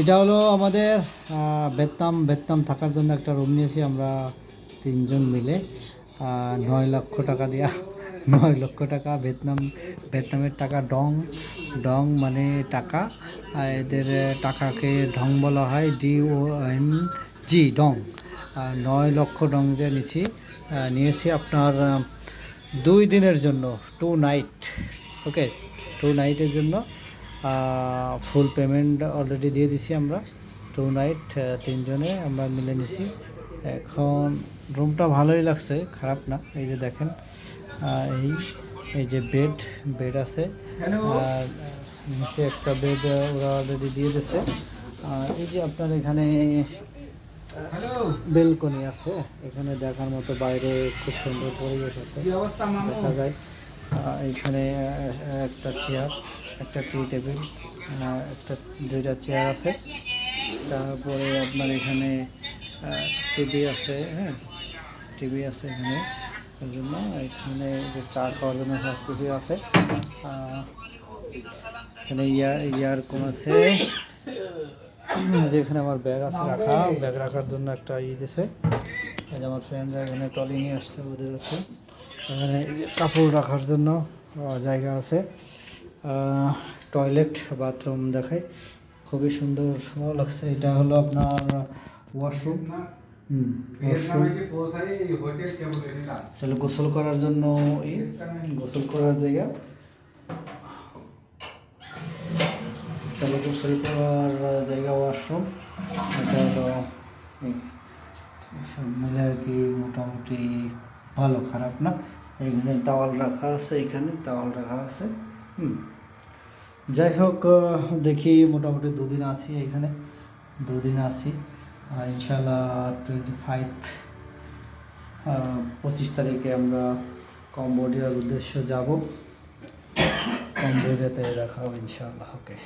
এটা হলো আমাদের আহ, বেতনাম থাকার জন্য একটা রুম নিয়েছি আমরা তিনজন মিলে। নয় লক্ষ টাকা দেওয়া নয় লক্ষ টাকা ভিয়েতনাম ভিয়েতনামের টাকা ডং ডং মানে টাকা। আর এদের টাকাকে ঢং বলা হয় ডি ও এন জি ডং। নয় লক্ষ ডং দিয়ে নিয়েছি নিয়েছি আপনার দুই দিনের জন্য টু নাইট ওকে টু নাইটের জন্য। ফুল পেমেন্ট অলরেডি দিয়ে দিছি আমরা। টু নাইট তিনজনে আমরা মিলে নিছি। এখন রুমটা ভালোই লাগছে খারাপ না এই যে দেখেন। এই এই যে বেড বেড আছে। আর নিচে একটা বেড ওরা অলরেডি দিয়ে দিছে। আর এই যে আপনার এখানে বেলকনি আছে এখানে দেখার মতো বাইরে খুব সুন্দর পরিবেশ আছে। দেখা যায়। আহ, এইখানে একটা চেয়ার একটা টি টেবিল একটা, দুইটা চেয়ার আছে। তারপরে আপনার এখানে টিভি আছে হ্যাঁ? টিভি আছে এখানে। ওই জন্য এখানে যে চা খাওয়ার জন্য সব কিছুই আছে এখানে ইয়ার ইয়ারকোন আছে। যেখানে আমার ব্যাগ আছে রাখা। ব্যাগ রাখার জন্য একটা ই দিছে। এই যে আমার ফ্রেন্ডরা এখানে টলি নিয়ে আসছে, ওদের আছে এখানে কাপড় রাখার জন্য জায়গা আছে। টয়লেট বাথরুম দেখায়। খুবই সুন্দর লাগছে। এটা হলো আপনার ওয়াশরুম তাহলে গোসল করার জন্য গোসল করার জায়গা। তাহলে গোসল করার জায়গা ওয়াশরুম এটা সব মিলে আর কি মোটামুটি ভালো, খারাপ না। এখানে তাওয়াল রাখা আছে, এখানে তাওয়াল রাখা আছে। হুম। যাই হোক দেখি মোটামুটি দুদিন আছি এখানে। দুদিন আছি। ইনশাল্লাহ টোয়েন্টি ফাইভ পঁচিশ তারিখে আমরা কম্বোডিয়ার উদ্দেশ্য যাব। কম্বোডিয়াতে দেখা হবে ইনশাআল্লাহ ওকে